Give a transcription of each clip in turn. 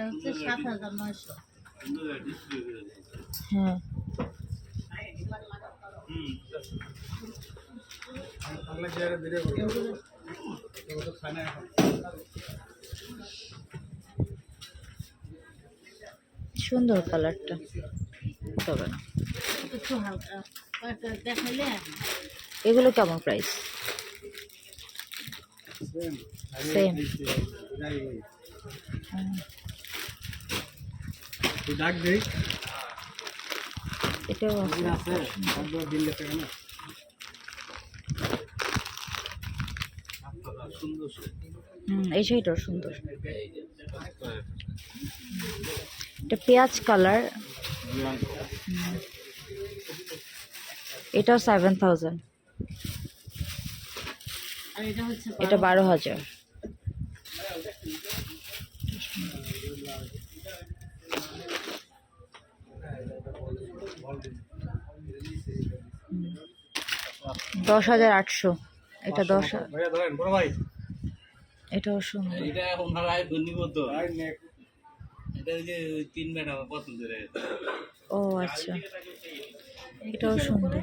এটা হচ্ছে সাত হাজার নয়শো। হ্যাঁ সুন্দর কালারটা। তবে না। একটু হালকা। দেখাইলে? এগুলো কেমন প্রাইস সেম ডাক দেই এটাও আছে। এই শাড়িটাও সুন্দর। এটা পেঁয়াজ কালার। এটাও সেভেন থাউজেন্ড এটা বারো হাজার। দশ হাজার আটশো। এটা দশ হা- ভাইয়া ধরেন বড় ভাই। এটাও সুন্দর। এটা ওনারাই নিবদ্ধ ভাই নেক এটা যে তিন ম্যাডাম পছন্দের। ও আচ্ছা। এটাও সুন্দর।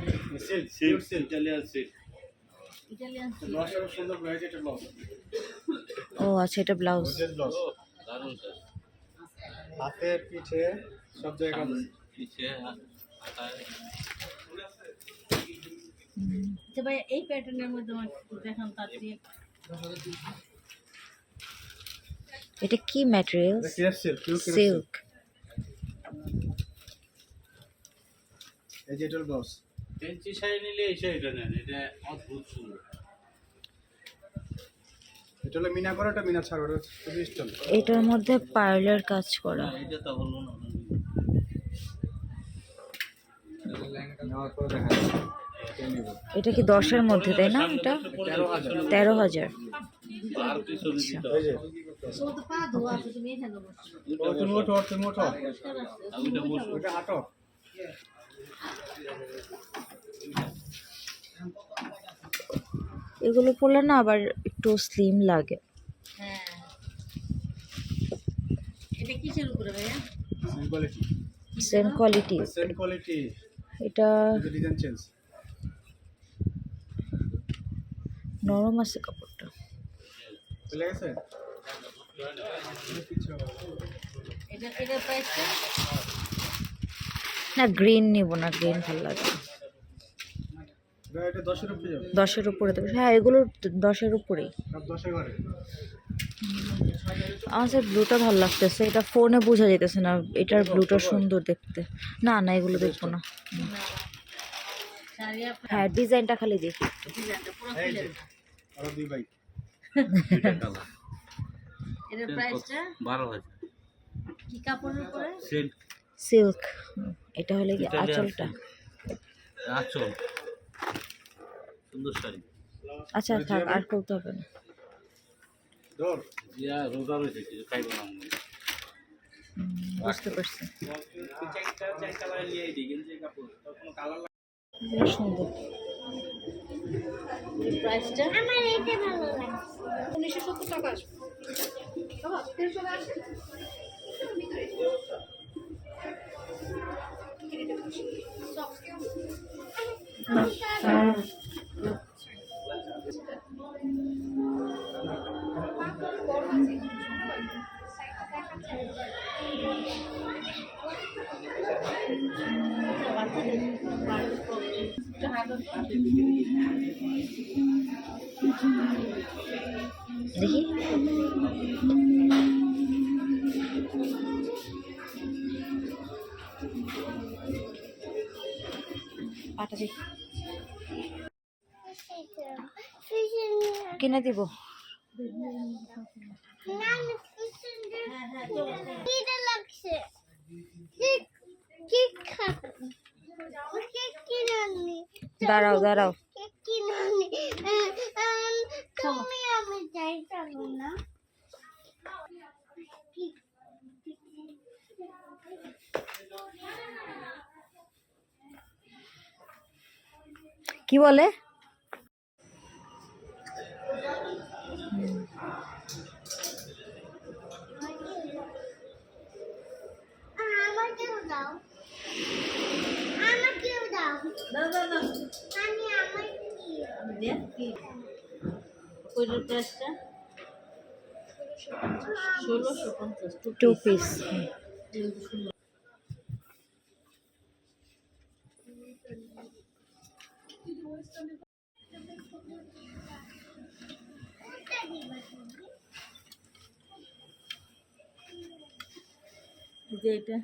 ও আচ্ছা এটা ব্লাউজ গর্জিয়াস ব্লাউজ দারুণ স্যার। হাতে পিঠে সব জায়গায় কাজ আছে। পিছে হাতায় আচ্ছা ভাই এই প্যাটার্নের মধ্যে আমার দেখান তার দিয়ে। এটা কি ক্রেপ সিল্ক এই যে এটার ব্লাউজ শাড়ি নিলে এই শাড়িটা নেন এটা অদ্ভুত সুন্দর। মিনা মিনা এটার মধ্যে পার্লার কাজ করা। এটা তো হলো না নেওয়ার পরে দেখা যাবে কে নিব এটা কি দশের মধ্যে তাই না এটা? তেরো হাজার। এগুলো পরলে না আবার একটু স্লিম লাগে। হ্যাঁ এটা কিসের উপরে ভাইয়া? Same quality same quality same quality এটা নরম আছে কাপড়টা। না গ্রিন নিব না গ্রিন ভালো লাগে। দশের উপরে দেবে। হ্যাঁ এগুলো দশের উপরেই। আমার স্যার ব্লুটা ভালো লাগতেছে এটা ফোনে বোঝা যেতেছে না এটার ব্লুটা সুন্দর দেখতে। না না এগুলো দেখব না। হ্যাঁ ডিজাইনটা খালি দেখি। সিল্ক এটা হলে কি আঁচলটা? আঁচল। সুন্দর শাড়ি। আচ্ছা থাক আর করতে হবে না। ইয়া রোজা রয়েছে কিছু খাইব না বুঝতে পারছি। সুন্দর। প্রাইসটা আমার এটা ভালো লাগছে উনিশশো সত্তর টাকা আসবে। পাটা দেখি কিনে দিব এটা লাগছে দাঁড়াও দাঁড়াও। কি বলে? দেখ কি ওইটার প্রাইসটা ষোলোশো পঞ্চাশ টু পিস যে এটা?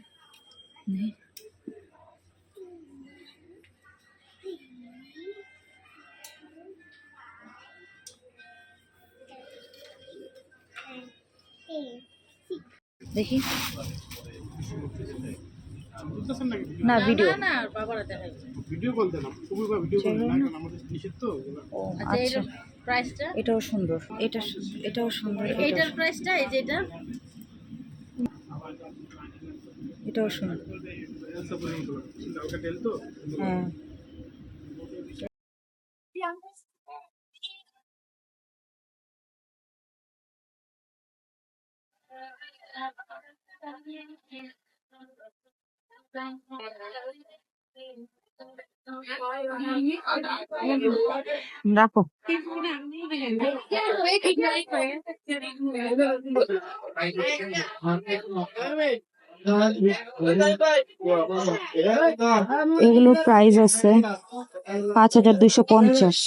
দেখি। না ভিডিও না না বাবারা ভিডিও কল দেন খুবই বা ভিডিও কল না কারণ আমাদের নিষেধ ও আচ্ছা আচ্ছা। এটার প্রাইসটা এটাও সুন্দর এটা এটাও সুন্দর এইটার প্রাইসটা এই যে এটা এটাও সুন্দর। পর্যন্ত রাখো এগুলোর প্রাইস আছে পাঁচ হাজার দুইশো পঞ্চাশ।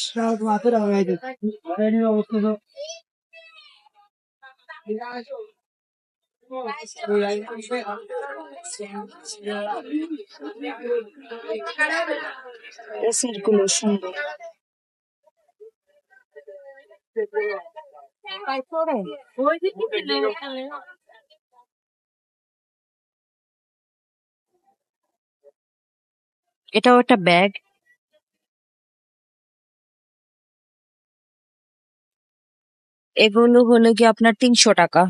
সেটগুলো সুন্দর এটাও একটা ব্যাগ। এগুলো হলো কি আপনার তিনশো টাকা।